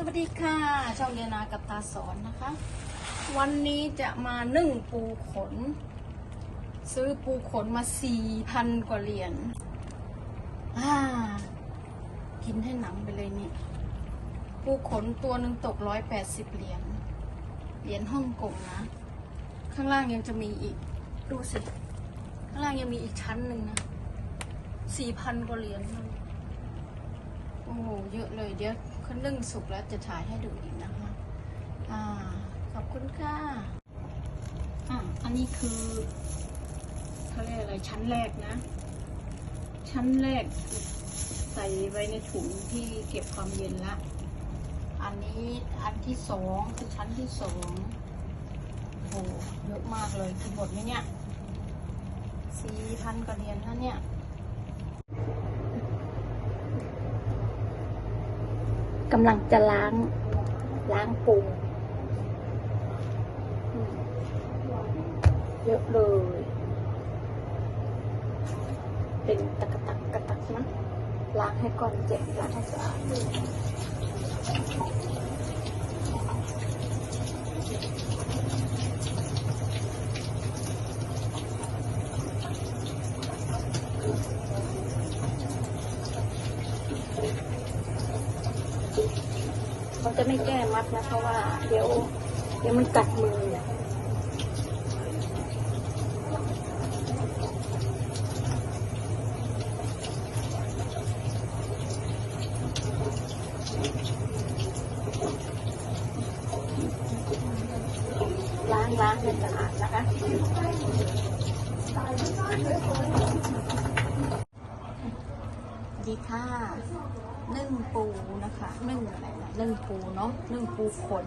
สวัสดีค่ะ ช่องเรียนากับตาสอนนะคะ วันนี้จะมานึ่งปูขน ซื้อปูขนมาสี่พันกว่าเหรียญอ่ากินให้หนังไปเลยนี่ ปูขนตัวหนึ่งตกร้อยแปดสิบเหรียญเหรียญฮ่องกงนะ ข้างล่างยังจะมีอีก ดูสิ ข้างล่างยังมีอีกชั้นหนึ่งนะสี่พันกว่าเหรียญ อ้โหเยอะเลยเดี๋ยวเขานึ่งสุกแล้วจะถ่ายให้ดูอีกนะคะอ่าขอบคุณค่ะอะอันนี้คือเขาเรียกอะไรชั้นแรกนะ ชั้นแรกใส่ไว้ในถุงที่เก็บความเย็นละ อันนี้อันที่สองคือชั้นที่สองโอ้โหเยอะมากเลยคือหมดไหมเนี่ยสี่พันกว่าเหรียญนะเนี่ย กำลังจะล้าง ล้างปูเยอะเลย เป็นตะกะตักกระตักนะ ล้างให้ก่อนเจ็บล้างให้สะอาด เขาจะไม่แก้มัดนะเพราะว่า เดี๋ยว เดี๋ยวมันกัดมือล้างล้างให้สะอาดนะคะดีค่ะ นึ่งปูนะคะนึ่งอะไรนะนึ่งปูเนาะนึ่งปูขน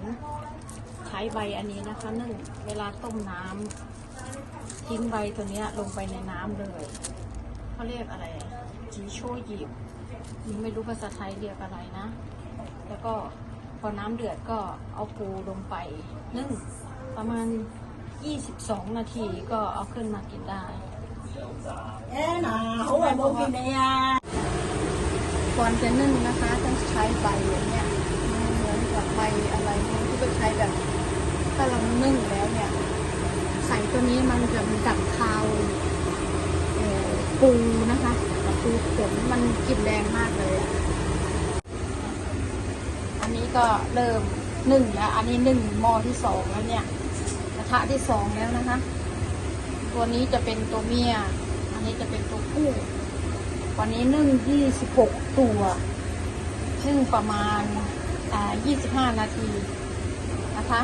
ใช้ใบอันนี้นะคะนึ่งเวลาต้มน้ำทิ้งใบตัวเนี้ยลงไปในน้ำเลยเขาเรียกอะไรอะจีโชหยิบนี่ไม่รู้ภาษาไทยเรียกอะไรนะ แล้วก็พอน้ำเดือดก็เอาปูลงไปนึ่งประมาณ 22 นาทีก็เอาขึ้นมากินได้ Ê nè, hủ bài bún kia nè ก่ อนจะนึ่งนะคะต้องใช้ใบอย่างเนี้ยมันเหมือนกับใบอะไรไม่รู้ที่ไปใช้แบบ ถ้าเรานึ่งแล้วเนี่ย ใส่ตัวนี้มันจะดับคาวปูนะคะกับปูขนมันกลิ่นแรงมากเลยอะอันนี้ก็เริ่มนึ่งแล้ว อันนี้นึ่งหม้อที่สองแล้วเนี่ยกระทะที่สองแล้วนะคะ ตัวนี้จะเป็นตัวเมีย อันนี้จะเป็นตัวผู้ วันนี้นึ่ง26ตัวซึ่งประมาณอ่า25นาทีนะคะ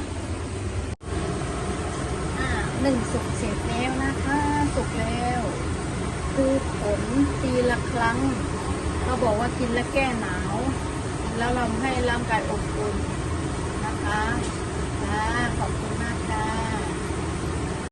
อ่านึ่งสุกเสร็จแล้วนะคะสุกแล้วคือผลปีละครั้ง เราบอกว่ากินแล้วแก้หนาว แล้วเราให้ร่างกายอบอุ่นนะคะอ่าขอบคุณมากค่ะ